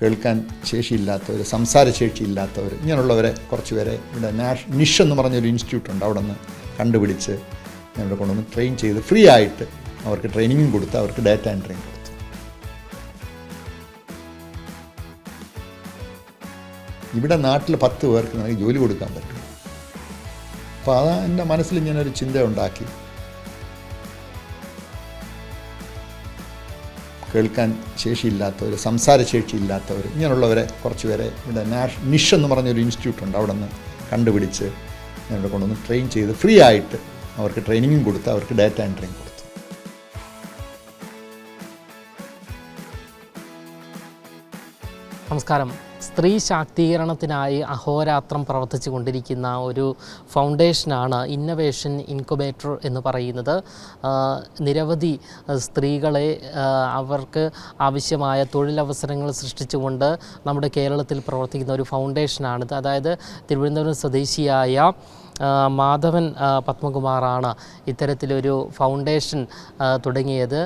കേൾക്കാൻ ശേഷിയില്ലാത്തവർ സംസാരശേഷിയില്ലാത്തവർ ഇങ്ങനെയുള്ളവരെ കുറച്ച് പേരെ ഇവിടെ നാഷ് നിഷ് എന്ന് പറഞ്ഞൊരു ഇൻസ്റ്റിറ്റ്യൂട്ട് ഉണ്ട്. അവിടെ നിന്ന് കണ്ടുപിടിച്ച് ഞങ്ങളുടെ കൊണ്ടുവന്ന് ട്രെയിൻ ചെയ്ത് ഫ്രീ ആയിട്ട് അവർക്ക് ട്രെയിനിങ്ങും കൊടുത്ത് അവർക്ക് ഡാറ്റ എൻട്രിയും കൊടുത്തു. ഇവിടെ നാട്ടിൽ പത്ത് പേർക്ക് നമുക്ക് ജോലി കൊടുക്കാൻ പറ്റും. അപ്പോൾ അതാ എന്റെ മനസ്സിൽ ഇങ്ങനെ ഒരു ചിന്ത ഉണ്ടാക്കി കേൾക്കാൻ ശേഷിയില്ലാത്തവർ സംസാരശേഷിയില്ലാത്തവർ ഇങ്ങനെയുള്ളവരെ കുറച്ച് പേരെ ഇവിടെ നാഷ് നിഷ് എന്ന് പറഞ്ഞൊരു ഇൻസ്റ്റിറ്റ്യൂട്ട് ഉണ്ട്. അവിടെ നിന്ന് കണ്ടുപിടിച്ച് ഞങ്ങളുടെ കൊണ്ടുവന്ന് ട്രെയിൻ ചെയ്ത് ഫ്രീ ആയിട്ട് അവർക്ക് ട്രെയിനിങ്ങും കൊടുത്ത് അവർക്ക് ഡാറ്റ എൻട്രിയും കൊടുത്തു. നമസ്കാരം. സ്ത്രീ ശാക്തീകരണത്തിനായി അഹോരാത്രം പ്രവർത്തിച്ചു കൊണ്ടിരിക്കുന്ന ഒരു ഫൗണ്ടേഷനാണ് ഇന്നവേഷൻ ഇൻക്യുബേറ്റർ എന്ന് പറയുന്നത്. നിരവധി സ്ത്രീകളെ അവർക്ക് ആവശ്യമായ തൊഴിലവസരങ്ങൾ സൃഷ്ടിച്ചുകൊണ്ട് നമ്മുടെ കേരളത്തിൽ പ്രവർത്തിക്കുന്ന ഒരു ഫൗണ്ടേഷനാണിത്. അതായത് തിരുവനന്തപുരം സ്വദേശിയായ മാധവൻ പത്മകുമാറാണ് ഇത്തരത്തിലൊരു ഫൗണ്ടേഷൻ തുടങ്ങിയത്.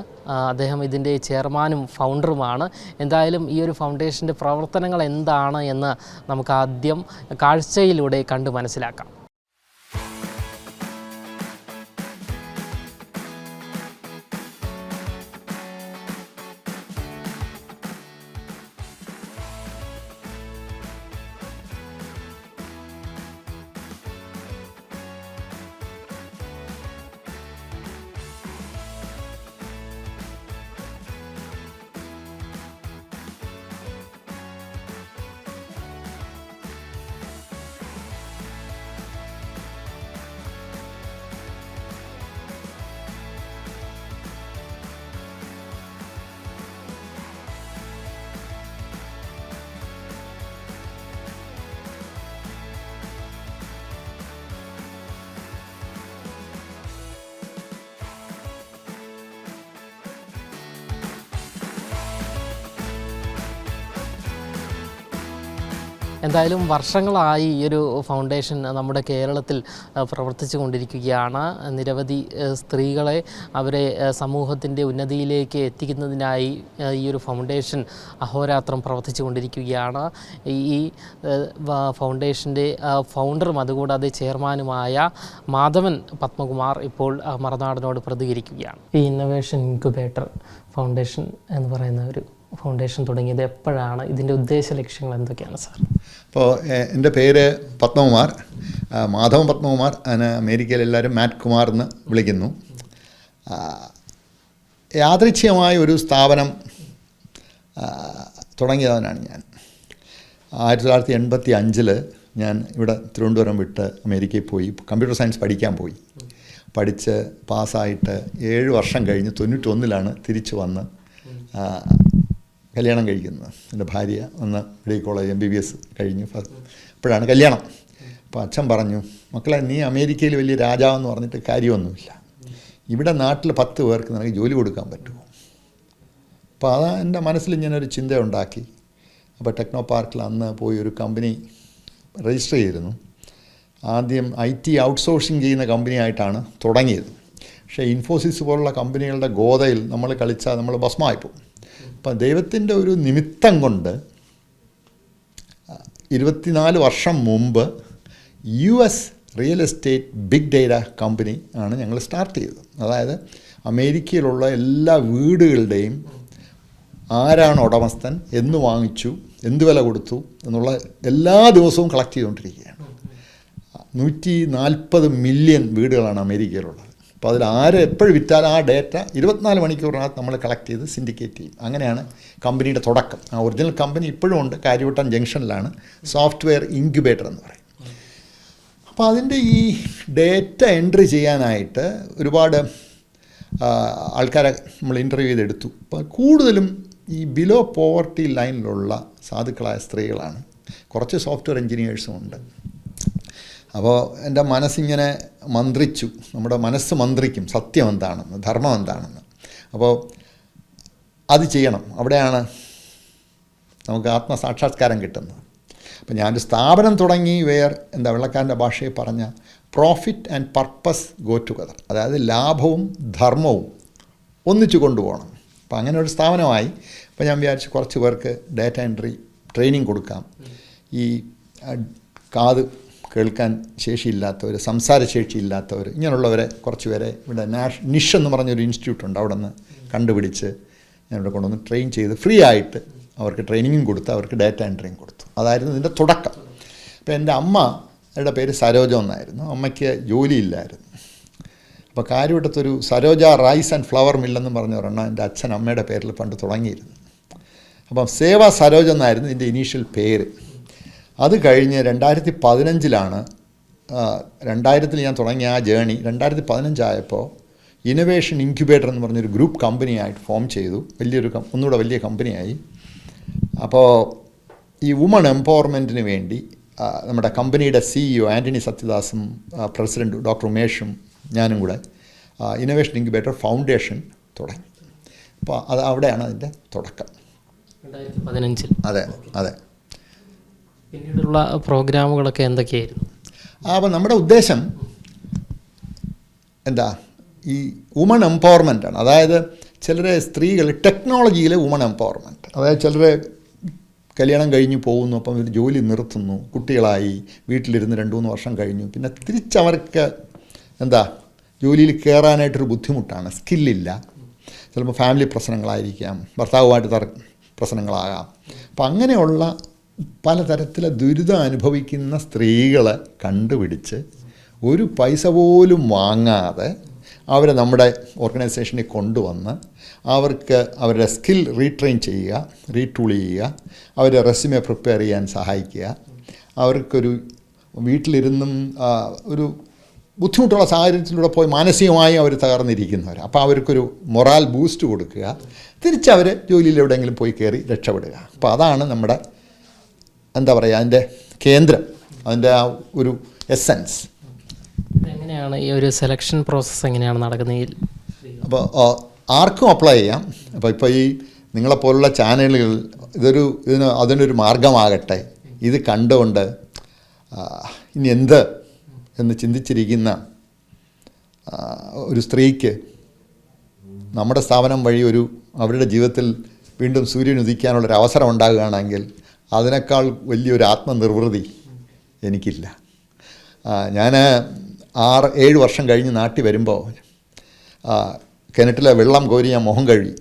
അദ്ദേഹം ഇതിന്റെ ചെയർമാനും ഫൗണ്ടറുമാണ്. എന്തായാലും ഈ ഒരു ഫൗണ്ടേഷന്റെ പ്രവർത്തനങ്ങൾ എന്താണ് എന്ന് നമുക്ക് ആദ്യം കാഴ്ചയിലൂടെ കണ്ടു മനസ്സിലാക്കാം. എന്തായാലും വർഷങ്ങളായി ഈ ഒരു ഫൗണ്ടേഷൻ നമ്മുടെ കേരളത്തിൽ പ്രവർത്തിച്ചു കൊണ്ടിരിക്കുകയാണ് നിരവധി സ്ത്രീകളെ അവരെ സമൂഹത്തിന്റെ ഉന്നതിയിലേക്ക് എത്തിക്കുന്നതിനായി ഈ ഒരു ഫൗണ്ടേഷൻ അഹോരാത്രം പ്രവർത്തിച്ചു കൊണ്ടിരിക്കുകയാണ് ഈ ഫൗണ്ടേഷന്റെ ഫൗണ്ടറും അതുകൂടാതെ ചെയർമാനുമായ മാധവൻ പത്മകുമാർ ഇപ്പോൾ മറുനാടനോട് പ്രതികരിക്കുകയാണ്. ഈ ഇന്നൊവേഷൻ ഇൻക്യുബേറ്റർ ഫൗണ്ടേഷൻ എന്ന് പറയുന്ന ഒരു ഫൗണ്ടേഷൻ തുടങ്ങിയത് എപ്പോഴാണ്? ഇതിന്റെ ഉദ്ദേശ ലക്ഷ്യങ്ങൾ എന്തൊക്കെയാണ് സാർ? അപ്പോൾ എന്റെ പേര് പത്മകുമാർ. മാധവൻ പത്മകുമാർ. അതിന് അമേരിക്കയിൽ എല്ലാവരും മാറ്റ് കുമാർ എന്ന് വിളിക്കുന്നു. യാദൃച്ഛ്യമായ ഒരു സ്ഥാപനം തുടങ്ങിയവനാണ് ഞാൻ. ആയിരത്തി തൊള്ളായിരത്തി എൺപത്തി അഞ്ചിൽ ഞാൻ ഇവിടെ തിരുവനന്തപുരം വിട്ട് അമേരിക്കയിൽ പോയി കമ്പ്യൂട്ടർ സയൻസ് പഠിക്കാൻ പോയി. പഠിച്ച് പാസ്സായിട്ട് ഏഴ് വർഷം കഴിഞ്ഞ് തൊണ്ണൂറ്റൊന്നിലാണ് തിരിച്ചു വന്ന് കല്യാണം കഴിക്കുന്നത് എന്റെ ഭാര്യ ഒന്ന് medical college M B B S കഴിഞ്ഞു. അപ്പോഴാണ് കല്യാണം. അപ്പോൾ അച്ഛൻ പറഞ്ഞു മക്കളെ നീ അമേരിക്കയിൽ വലിയ രാജാവെന്ന് പറഞ്ഞിട്ട് കാര്യമൊന്നുമില്ല. ഇവിടെ നാട്ടിൽ പത്ത് പേർക്ക് നിനക്ക് ജോലി കൊടുക്കാൻ പറ്റുമോ? അപ്പോൾ അതാ എന്റെ മനസ്സിൽ ഞാനൊരു ചിന്ത ഉണ്ടാക്കി. അപ്പോൾ ടെക്നോ പാർക്കിൽ അന്ന് പോയി ഒരു കമ്പനി രജിസ്റ്റർ ചെയ്തിരുന്നു. ആദ്യം ഐ ടി ഔട്ട്സോഴ്സിങ് ചെയ്യുന്ന കമ്പനിയായിട്ടാണ് തുടങ്ങിയത്. പക്ഷേ ഇൻഫോസിസ് പോലുള്ള കമ്പനികളുടെ ഗോതയിൽ നമ്മൾ കളിച്ചാൽ നമ്മൾ ഭസ്മമായിപ്പോവും അപ്പം ദൈവത്തിന്റെ ഒരു നിമിത്തം കൊണ്ട് ഇരുപത്തിനാല് വർഷം മുമ്പ് U S real estate big data company ആണ് ഞങ്ങൾ സ്റ്റാർട്ട് ചെയ്തത്. അതായത് അമേരിക്കയിലുള്ള എല്ലാ വീടുകളുടെയും ആരാണ് ഉടമസ്ഥൻ എന്ന് വാങ്ങിച്ചു എന്ത് വില കൊടുത്തു എന്നുള്ള എല്ലാ ദിവസവും കളക്ട് ചെയ്തുകൊണ്ടിരിക്കുകയാണ്. നൂറ്റി നാൽപ്പത് മില്യൺ വീടുകളാണ് അമേരിക്കയിലുള്ളത്. അപ്പോൾ അതിൽ ആര് എപ്പോഴും വിറ്റാലും ആ ഡേറ്റ ഇരുപത്തിനാല് മണിക്കൂറിനകത്ത് നമ്മൾ കളക്ട് ചെയ്ത് സിൻഡിക്കേറ്റ് ചെയ്യും. അങ്ങനെയാണ് കമ്പനിയുടെ തുടക്കം. ആ ഒറിജിനൽ കമ്പനി ഇപ്പോഴും ഉണ്ട്. കാര്യവട്ടം ജംഗ്ഷനിലാണ്. സോഫ്റ്റ്വെയർ ഇൻക്യുബേറ്റർ എന്ന് പറയും. അപ്പോൾ അതിന്റെ ഈ ഡേറ്റ എൻട്രി ചെയ്യാനായിട്ട് ഒരുപാട് ആൾക്കാരെ നമ്മൾ ഇന്റർവ്യൂ ചെയ്തെടുത്തു. അപ്പോൾ കൂടുതലും ഈ ബിലോ പോവർട്ടി ലൈനിലുള്ള സാധുക്കളായ സ്ത്രീകളാണ്. കുറച്ച് സോഫ്റ്റ്വെയർ എൻജിനീയേഴ്സും ഉണ്ട്. അപ്പോൾ എന്റെ മനസ്സിങ്ങനെ മന്ത്രിച്ചു. നമ്മുടെ മനസ്സ് മന്ത്രിക്കും. സത്യം എന്താണെന്ന് ധർമ്മം എന്താണെന്ന്. അപ്പോൾ അത് ചെയ്യണം. അവിടെയാണ് നമുക്ക് ആത്മസാക്ഷാത്കാരം കിട്ടുന്നത്. അപ്പോൾ ഞാനൊരു സ്ഥാപനം തുടങ്ങി വേർ എന്താ വെള്ളക്കാരന്റെ ഭാഷയിൽ പറഞ്ഞ profit and purpose go together അതായത് ലാഭവും ധർമ്മവും ഒന്നിച്ചു കൊണ്ടുപോകണം. അപ്പോൾ അങ്ങനെ ഒരു സ്ഥാപനമായി. അപ്പോൾ ഞാൻ വിചാരിച്ചു കുറച്ച് പേർക്ക് ഡാറ്റ എൻട്രി ട്രെയിനിങ് കൊടുക്കാം. ഈ കാത് കേൾക്കാൻ ശേഷിയില്ലാത്തവർ സംസാര ശേഷിയില്ലാത്തവർ ഇങ്ങനെയുള്ളവരെ കുറച്ച് പേരെ ഇവിടെ നാഷ് നിഷ് എന്ന് പറഞ്ഞൊരു ഇൻസ്റ്റിറ്റ്യൂട്ട് ഉണ്ട്. അവിടെ നിന്ന് കണ്ടുപിടിച്ച് ഞാൻ ഇവിടെ കൊണ്ടുവന്ന് ട്രെയിൻ ചെയ്ത് ഫ്രീ ആയിട്ട് അവർക്ക് ട്രെയിനിങ്ങും കൊടുത്ത് അവർക്ക് ഡാറ്റ എൻട്രിയും കൊടുത്തു. അതായിരുന്നു ഇതിന്റെ തുടക്കം. അപ്പോൾ എന്റെ അമ്മയുടെ പേര് സരോജ എന്നായിരുന്നു. അമ്മയ്ക്ക് ജോലിയില്ലായിരുന്നു. അപ്പോൾ കാര്യവട്ടത്തൊരു സരോജ റൈസ് ആൻഡ് ഫ്ലവർ മില്ലെന്ന് പറഞ്ഞ ഒരെണ്ണം എന്റെ അച്ഛൻ അമ്മയുടെ പേരിൽ പണ്ട് തുടങ്ങിയിരുന്നു. അപ്പം സേവ സരോജ എന്നായിരുന്നു ഇതിന്റെ ഇനീഷ്യൽ പേര്. അത് കഴിഞ്ഞ് രണ്ടായിരത്തി പതിനഞ്ചിലാണ് രണ്ടായിരത്തിൽ ഞാൻ തുടങ്ങിയ ആ ജേണി രണ്ടായിരത്തി പതിനഞ്ചായപ്പോൾ ഇന്നൊവേഷൻ ഇൻക്യുബേറ്റർ എന്ന് പറഞ്ഞൊരു ഗ്രൂപ്പ് കമ്പനിയായിട്ട് ഫോം ചെയ്തു. വലിയൊരു ഒന്നുകൂടെ വലിയ കമ്പനിയായി. അപ്പോൾ ഈ വുമൺ എംപവർമെന്റിന് വേണ്ടി നമ്മുടെ കമ്പനിയുടെ സിഇഒ ആന്റണി സത്യദാസും പ്രസിഡന്റും ഡോക്ടർ ഉമേഷും ഞാനും കൂടെ ഇന്നൊവേഷൻ ഇൻക്യുബേറ്റർ ഫൗണ്ടേഷൻ തുടങ്ങി. അപ്പോൾ അത് അവിടെയാണ് അതിന്റെ തുടക്കം. രണ്ടായിരത്തി പതിനഞ്ചിൽ അതെ അതെ. പിന്നീടുള്ള പ്രോഗ്രാമുകളൊക്കെ എന്തൊക്കെയായിരുന്നു? ആ, അപ്പം നമ്മുടെ ഉദ്ദേശം എന്താ? ഈ വുമൺ എംപവർമെന്റ് ആണ്. അതായത് ചിലരെ സ്ത്രീകൾ ടെക്നോളജിയിലെ വുമൺ എംപവർമെന്റ് അതായത് ചിലരെ കല്യാണം കഴിഞ്ഞ് പോകുന്നു അപ്പം ഒരു ജോലി നിർത്തുന്നു കുട്ടികളായി വീട്ടിലിരുന്ന് രണ്ട് മൂന്ന് വർഷം കഴിഞ്ഞു. പിന്നെ തിരിച്ചവർക്ക് എന്താ? ജോലിയിൽ കയറാനായിട്ടൊരു ബുദ്ധിമുട്ടാണ്. സ്കില്ലില്ല. ചിലപ്പോൾ ഫാമിലി പ്രശ്നങ്ങളായിരിക്കാം ഭർത്താവുമായിട്ട് തർ പ്രശ്നങ്ങളാകാം. അപ്പം അങ്ങനെയുള്ള പലതരത്തിലെ ദുരിതം അനുഭവിക്കുന്ന സ്ത്രീകളെ കണ്ടുപിടിച്ച് ഒരു പൈസ പോലും വാങ്ങാതെ അവരെ നമ്മുടെ ഓർഗനൈസേഷനിൽ കൊണ്ടുവന്ന് അവർക്ക് അവരുടെ സ്കിൽ റീട്രെയിൻ ചെയ്യുക റീടൂൾ ചെയ്യുക അവരുടെ റെസ്യൂമെ പ്രിപ്പയർ ചെയ്യാൻ സഹായിക്കുക. അവർക്കൊരു വീട്ടിലിരുന്നും ഒരു ബുദ്ധിമുട്ടുള്ള സാഹചര്യത്തിലൂടെ പോയി മാനസികമായി അവർ തകർന്നിരിക്കുന്നവർ അപ്പോൾ അവർക്കൊരു മൊറാൽ ബൂസ്റ്റ് കൊടുക്കുക. തിരിച്ചവർ ജോലിയിൽ എവിടെയെങ്കിലും പോയി കയറി രക്ഷപ്പെടുക. അപ്പോൾ അതാണ് നമ്മുടെ എന്താ പറയുക അതിന്റെ കേന്ദ്രം അതിന്റെ ആ ഒരു എസൻസ് എങ്ങനെയാണ് ഈ ഒരു സെലക്ഷൻ പ്രോസസ്സ് എങ്ങനെയാണ് നടക്കുന്നത്? അപ്പോൾ ആർക്കും അപ്ലൈ ചെയ്യാം. അപ്പോൾ ഇപ്പോൾ ഈ നിങ്ങളെപ്പോലുള്ള ചാനലുകൾ ഇതൊരു ഇതിന് അതിനൊരു മാർഗമാകട്ടെ. ഇത് കണ്ടുകൊണ്ട് ഇനി എന്ത് എന്ന് ചിന്തിച്ചിരിക്കുന്ന ഒരു സ്ത്രീക്ക് നമ്മുടെ സ്ഥാപനം വഴി ഒരു അവരുടെ ജീവിതത്തിൽ വീണ്ടും സൂര്യൻ ഉദിക്കാനുള്ളൊരു അവസരം ഉണ്ടാകുകയാണെങ്കിൽ അതിനേക്കാൾ വലിയൊരു ആത്മനിർവൃതി എനിക്കില്ല. ഞാൻ ആറ് ഏഴ് വർഷം കഴിഞ്ഞ് നാട്ടിൽ വരുമ്പോൾ കിണറ്റിലെ വെള്ളം കോരി ഞാൻ മുഖം കഴുകി.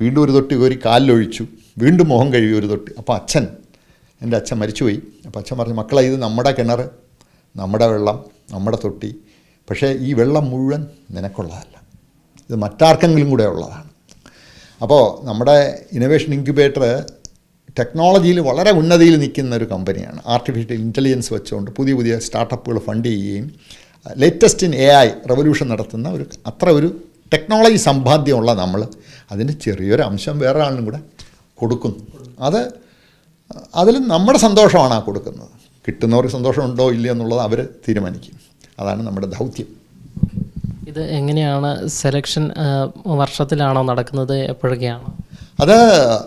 വീണ്ടും ഒരു തൊട്ടി കോരി കാലിലൊഴിച്ചു. വീണ്ടും മുഖം കഴുകി ഒരു തൊട്ടി. അപ്പോൾ അച്ഛൻ എന്റെ അച്ഛൻ മരിച്ചുപോയി. അപ്പോൾ അച്ഛൻ പറഞ്ഞു മക്കളെ ഇത് നമ്മുടെ കിണർ നമ്മുടെ വെള്ളം നമ്മുടെ തൊട്ടി. പക്ഷേ ഈ വെള്ളം മുഴുവൻ നിനക്കുള്ളതല്ല. ഇത് മറ്റാർക്കെങ്കിലും കൂടെ ഉള്ളതാണ്. അപ്പോൾ നമ്മുടെ ഇന്നൊവേഷൻ ഇൻക്യുബേറ്റർ ടെക്നോളജിയിൽ വളരെ ഉന്നതിയിൽ നിൽക്കുന്ന ഒരു കമ്പനിയാണ്. ആർട്ടിഫിഷ്യൽ ഇന്റലിജൻസ് വെച്ചുകൊണ്ട് പുതിയ പുതിയ സ്റ്റാർട്ടപ്പുകൾ ഫണ്ട് ചെയ്യുകയും latest in A I revolution നടത്തുന്ന ഒരു അത്ര ഒരു ടെക്നോളജി സമ്പാദ്യമുള്ള നമ്മൾ അതിന് ചെറിയൊരു അംശം വേറെ ആളിനും കൂടെ കൊടുക്കുന്നു. അത് അതിൽ നമ്മുടെ സന്തോഷമാണ് ആ കൊടുക്കുന്നത്. കിട്ടുന്നവർക്ക് സന്തോഷമുണ്ടോ ഇല്ലയോ എന്നുള്ളത് അവർ തീരുമാനിക്കും. അതാണ് നമ്മുടെ ദൗത്യം. ഇത് എങ്ങനെയാണ് സെലക്ഷൻ വർഷത്തിലാണോ നടക്കുന്നത് എപ്പോഴൊക്കെയാണ്? അത്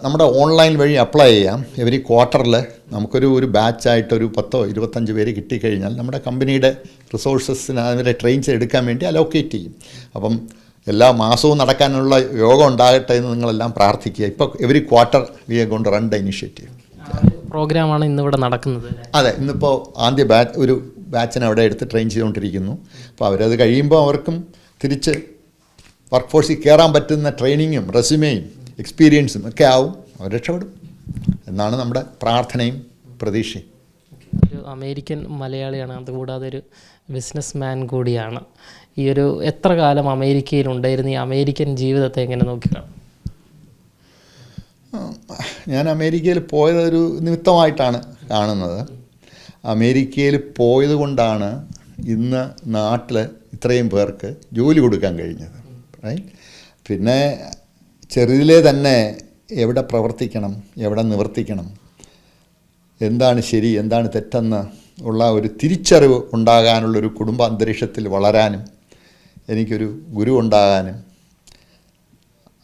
നമ്മുടെ ഓൺലൈൻ വഴി അപ്ലൈ ചെയ്യാം. എവരി ക്വാർട്ടറിൽ നമുക്കൊരു ഒരു ബാച്ചായിട്ടൊരു പത്തോ ഇരുപത്തഞ്ച് പേര് കിട്ടിക്കഴിഞ്ഞാൽ നമ്മുടെ കമ്പനിയുടെ റിസോഴ്സസിന് അവരെ ട്രെയിൻ ചെയ്തെടുക്കാൻ വേണ്ടി അലോക്കേറ്റ് ചെയ്യും. അപ്പം എല്ലാ മാസവും നടക്കാനുള്ള യോഗം ഉണ്ടാകട്ടെ എന്ന് നിങ്ങളെല്ലാം പ്രാർത്ഥിക്കുക. ഇപ്പോൾ എവരി ക്വാർട്ടർ വി എ കൊണ്ട് റൺ ദ ഇനിഷ്യേറ്റീവ്. പ്രോഗ്രാമാണ് ഇന്നിവിടെ നടക്കുന്നത് അതെ ഇന്നിപ്പോൾ ആദ്യ ബാച്ച് ഒരു ബാച്ചിനെ അവിടെ എടുത്ത് ട്രെയിൻ ചെയ്തുകൊണ്ടിരിക്കുന്നു. അപ്പോൾ അവരത് കഴിയുമ്പോൾ അവർക്കും തിരിച്ച് വർക്ക് ഫോഴ്സിൽ കയറാൻ പറ്റുന്ന ട്രെയിനിങ്ങും റെസ്യൂമെയും എക്സ്പീരിയൻസും ഒക്കെ ആവും. അവർ രക്ഷപ്പെടും. എന്നാണ് നമ്മുടെ പ്രാർത്ഥനയും പ്രതീക്ഷയും. ഒരു അമേരിക്കൻ മലയാളിയാണ്. അതുകൂടാതെ ഒരു ബിസിനസ് മാൻ കൂടിയാണ്. ഈ ഒരു എത്ര കാലം അമേരിക്കയിൽ ഉണ്ടായിരുന്ന? ഈ അമേരിക്കൻ ജീവിതത്തെ എങ്ങനെ നോക്കിക്കാണും ഞാൻ അമേരിക്കയിൽ പോയതൊരു നിമിത്തമായിട്ടാണ് കാണുന്നത്. അമേരിക്കയിൽ പോയത് കൊണ്ടാണ് ഇന്ന് നാട്ടിൽ ഇത്രയും പേർക്ക് ജോലി കൊടുക്കാൻ കഴിഞ്ഞത്. റൈറ്റ് പിന്നെ ചെറുതിലേ തന്നെ എവിടെ പ്രവർത്തിക്കണം എവിടെ നിവർത്തിക്കണം എന്താണ് ശരി എന്താണ് തെറ്റെന്ന് ഉള്ള ഒരു തിരിച്ചറിവ് ഉണ്ടാകാനുള്ളൊരു കുടുംബ അന്തരീക്ഷത്തിൽ വളരാനും എനിക്കൊരു ഗുരു ഉണ്ടാകാനും.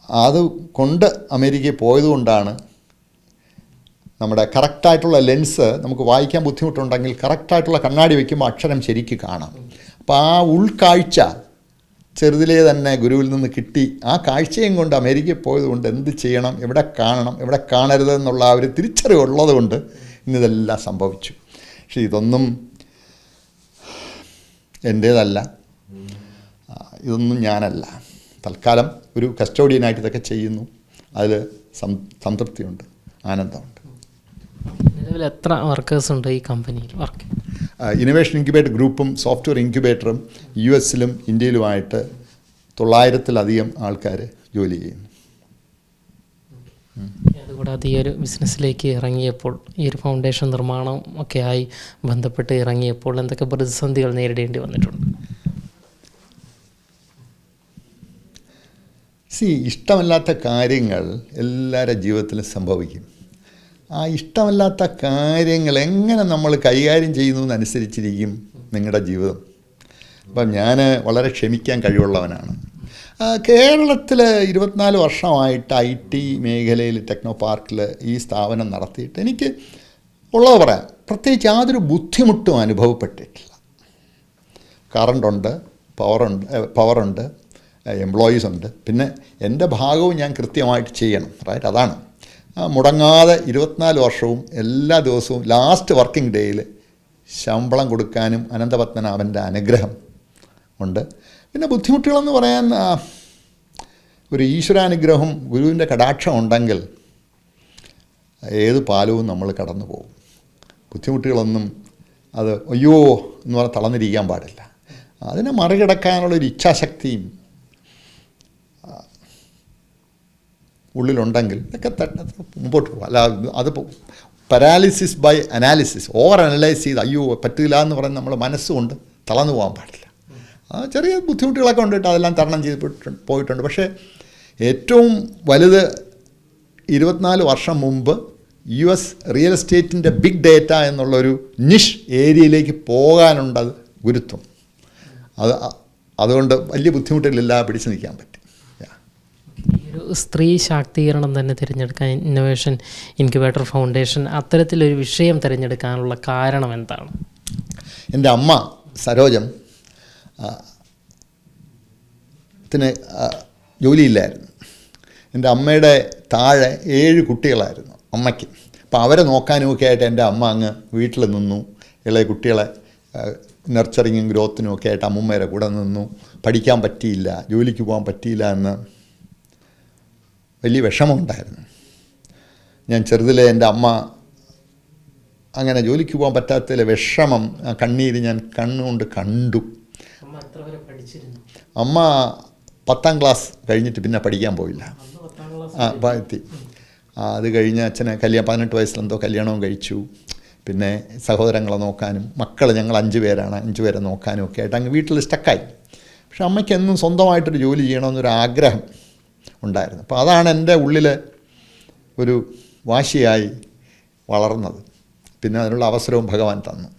അത് കൊണ്ട് അമേരിക്കയിൽ പോയതുകൊണ്ടാണ് നമ്മുടെ കറക്റ്റായിട്ടുള്ള ലെൻസ് നമുക്ക് വായിക്കാൻ ബുദ്ധിമുട്ടുണ്ടെങ്കിൽ കറക്റ്റായിട്ടുള്ള കണ്ണാടി വയ്ക്കുമ്പോൾ അക്ഷരം ശരിക്ക് കാണാം. അപ്പോൾ ആ ഉൾക്കാഴ്ച ചെറുതിലേ തന്നെ ഗുരുവിൽ നിന്ന് കിട്ടി. ആ കാഴ്ചയും കൊണ്ട് അമേരിക്കയിൽ പോയതുകൊണ്ട് എന്ത് ചെയ്യണം എവിടെ കാണണം എവിടെ കാണരുത് എന്നുള്ള ആ ഒരു തിരിച്ചറിവുള്ളത് കൊണ്ട് ഇന്നിതെല്ലാം സംഭവിച്ചു. പക്ഷേ ഇതൊന്നും എന്റേതല്ല ഇതൊന്നും ഞാനല്ല. തൽക്കാലം ഒരു കസ്റ്റോഡിയനായിട്ട് ഇതൊക്കെ ചെയ്യുന്നു. അതിൽ സംതൃപ്തിയുണ്ട് ആനന്ദമുണ്ട്. നിലവിൽ എത്ര വർക്കേഴ്സ് ഉണ്ട് ഈ കമ്പനിയിൽ വർക്ക് ഇന്നോവേഷൻ ഇൻക്യുബേറ്റർ ഗ്രൂപ്പും സോഫ്റ്റ്വെയർ ഇൻക്യുബേറ്ററും യു എസിലും ഇന്ത്യയിലുമായിട്ട് തൊള്ളായിരത്തിലധികം ആൾക്കാർ ജോലി ചെയ്യുന്നു. അതുകൂടാതെ ഈ ഒരു ബിസിനസ്സിലേക്ക് ഇറങ്ങിയപ്പോൾ ഈ ഒരു ഫൗണ്ടേഷൻ നിർമ്മാണം ഒക്കെ ആയി ബന്ധപ്പെട്ട് ഇറങ്ങിയപ്പോൾ എന്തൊക്കെ പ്രതിസന്ധികൾ നേരിടേണ്ടി വന്നിട്ടുണ്ട്? സി ഇഷ്ടമല്ലാത്ത കാര്യങ്ങൾ എല്ലാവരുടെ ജീവിതത്തിലും സംഭവിക്കും. ആ ഇഷ്ടമല്ലാത്ത കാര്യങ്ങൾ എങ്ങനെ നമ്മൾ കൈകാര്യം ചെയ്യുന്നു എന്നനുസരിച്ചിരിക്കും നിങ്ങളുടെ ജീവിതം. അപ്പം ഞാൻ വളരെ ക്ഷമിക്കാൻ കഴിവുള്ളവനാണ്. കേരളത്തിൽ ഇരുപത്തിനാല് വർഷമായിട്ട് ഐ ടി മേഖലയിൽ ടെക്നോ പാർക്കിൽ ഈ സ്ഥാപനം നടത്തിയിട്ട് എനിക്ക് ഉള്ളത് പറയാം പ്രത്യേകിച്ച് യാതൊരു ബുദ്ധിമുട്ടും അനുഭവപ്പെട്ടിട്ടില്ല. കറണ്ടുണ്ട് പവറുണ്ട് പവറുണ്ട് എംപ്ലോയീസ് ഉണ്ട് പിന്നെ എന്റെ ഭാഗവും ഞാൻ കൃത്യമായിട്ട് ചെയ്യണം റൈറ്റ് അതാണ്. മുടങ്ങാതെ ഇരുപത്തിനാല് വർഷവും എല്ലാ ദിവസവും ലാസ്റ്റ് വർക്കിംഗ് ഡേയിൽ ശമ്പളം കൊടുക്കാനും അനന്തപത്മനാഭന്റെ അനുഗ്രഹം ഉണ്ട്. പിന്നെ ബുദ്ധിമുട്ടുകളെന്ന് പറയാൻ ഒരു ഈശ്വരാനുഗ്രഹം ഗുരുവിന്റെ കടാക്ഷം ഉണ്ടെങ്കിൽ ഏത് പാലവും നമ്മൾ കടന്നു പോകും. ബുദ്ധിമുട്ടുകളൊന്നും അത് അയ്യോ എന്ന് പറഞ്ഞാൽ തളർന്നിരിക്കാൻ പാടില്ല. അതിനെ മറികടക്കാനുള്ളൊരു ഇച്ഛാശക്തിയും ഉള്ളിലുണ്ടെങ്കിൽ തട്ട മുമ്പോട്ട് പോകും. അല്ല അത് paralysis by analysis over analyse ചെയ്ത് അയ്യോ പറ്റില്ല എന്ന് പറഞ്ഞ് നമ്മൾ മനസ്സുകൊണ്ട് തളർന്നു പോകാൻ പാടില്ല. ചെറിയ ബുദ്ധിമുട്ടുകളൊക്കെ ഉണ്ട് കേട്ടോ അതെല്ലാം തരണം ചെയ്ത് പോയിട്ടുണ്ട്. പക്ഷേ ഏറ്റവും വലുത് ഇരുപത്തിനാല് വർഷം മുമ്പ് യു എസ് റിയൽ എസ്റ്റേറ്റിന്റെ ബിഗ് ഡേറ്റ എന്നുള്ളൊരു നിഷ് ഏരിയയിലേക്ക് പോകാനുണ്ടത് ഗുരുത്വം. അത് അതുകൊണ്ട് വലിയ ബുദ്ധിമുട്ടിലില്ലാതെ പിടിച്ചു നിൽക്കാൻ പറ്റും. ഒരു സ്ത്രീ ശാക്തീകരണം തന്നെ തിരഞ്ഞെടുക്കാൻ ഇന്നോവേഷൻ ഇൻക്യുബേറ്റർ ഫൗണ്ടേഷൻ അത്തരത്തിലൊരു വിഷയം തിരഞ്ഞെടുക്കാനുള്ള കാരണം എന്താണ്? എന്റെ അമ്മ സരോജം ത്തിന് ജോലിയില്ലായിരുന്നു. എന്റെ അമ്മയുടെ താഴെ ഏഴ് കുട്ടികളായിരുന്നു അമ്മയ്ക്ക്. അപ്പോൾ അവരെ നോക്കാനുമൊക്കെ ആയിട്ട് എന്റെ അമ്മ അങ്ങ് വീട്ടിൽ നിന്നു. ഇളയ കുട്ടികളെ നർച്ചറിങ്ങും ഗ്രോത്തിനും ഒക്കെ ആയിട്ട് അമ്മൂമ്മയുടെ കൂടെ നിന്നു. പഠിക്കാൻ പറ്റിയില്ല ജോലിക്ക് പോകാൻ പറ്റിയില്ല എന്ന് വലിയ വിഷമമുണ്ടായിരുന്നു. ഞാൻ ചെറുതിലെ എന്റെ അമ്മ അങ്ങനെ ജോലിക്ക് പോകാൻ പറ്റാത്തതിലെ വിഷമം ആ കണ്ണീര് ഞാൻ കണ്ണുകൊണ്ട് കണ്ടു. അമ്മ പത്താം ക്ലാസ് കഴിഞ്ഞിട്ട് പിന്നെ പഠിക്കാൻ പോയില്ല. ആ എത്തി. അത് കഴിഞ്ഞ് അച്ഛനെ കല്യാണം പതിനെട്ട് വയസ്സിലെന്തോ കല്യാണവും കഴിച്ചു. പിന്നെ സഹോദരങ്ങളെ നോക്കാനും മക്കൾ ഞങ്ങൾ അഞ്ച് പേരാണ് അഞ്ച് പേരെ നോക്കാനും ഒക്കെ ആയിട്ട് അങ്ങ് വീട്ടിൽ സ്റ്റക്കായി പക്ഷെ അമ്മയ്ക്ക് എന്നും സ്വന്തമായിട്ടൊരു ജോലി ചെയ്യണമെന്നൊരു ആഗ്രഹം ഉണ്ടായിരുന്നു. അപ്പോൾ അതാണ് എന്റെ ഉള്ളിൽ ഒരു വാശിയായി വളർന്നത്. പിന്നെ അതിനുള്ള അവസരവും ഭഗവാൻ തന്നു.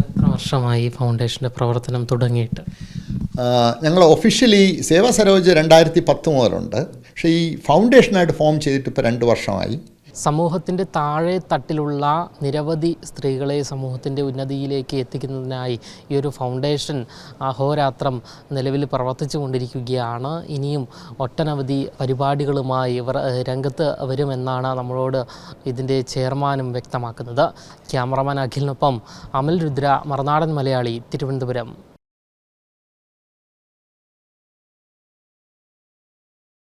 എത്ര വർഷമായി ഫൗണ്ടേഷന്റെ പ്രവർത്തനം തുടങ്ങിയിട്ട്? ഞങ്ങൾ ഒഫീഷ്യലി സേവാ സരോജ് രണ്ടായിരത്തി പത്ത് മുതലുണ്ട്. പക്ഷേ ഈ ഫൗണ്ടേഷനായിട്ട് ഫോം ചെയ്തിട്ട് ഇപ്പോൾ രണ്ട് വർഷമായി. സമൂഹത്തിന്റെ താഴെ തട്ടിലുള്ള നിരവധി സ്ത്രീകളെ സമൂഹത്തിന്റെ ഉന്നതിയിലേക്ക് എത്തിക്കുന്നതിനായി ഈ ഒരു ഫൗണ്ടേഷൻ അഹോരാത്രം നിലവിൽ പ്രവർത്തിച്ചു കൊണ്ടിരിക്കുകയാണ്. ഇനിയും ഒട്ടനവധി പരിപാടികളുമായി ഇവർ രംഗത്ത് വരുമെന്നാണ് നമ്മളോട് ഇതിന്റെ ചെയർമാനും വ്യക്തമാക്കുന്നത്. ക്യാമറമാൻ അഖിലിനൊപ്പം അമൽ രുദ്ര മറുനാടൻ മലയാളി തിരുവനന്തപുരം.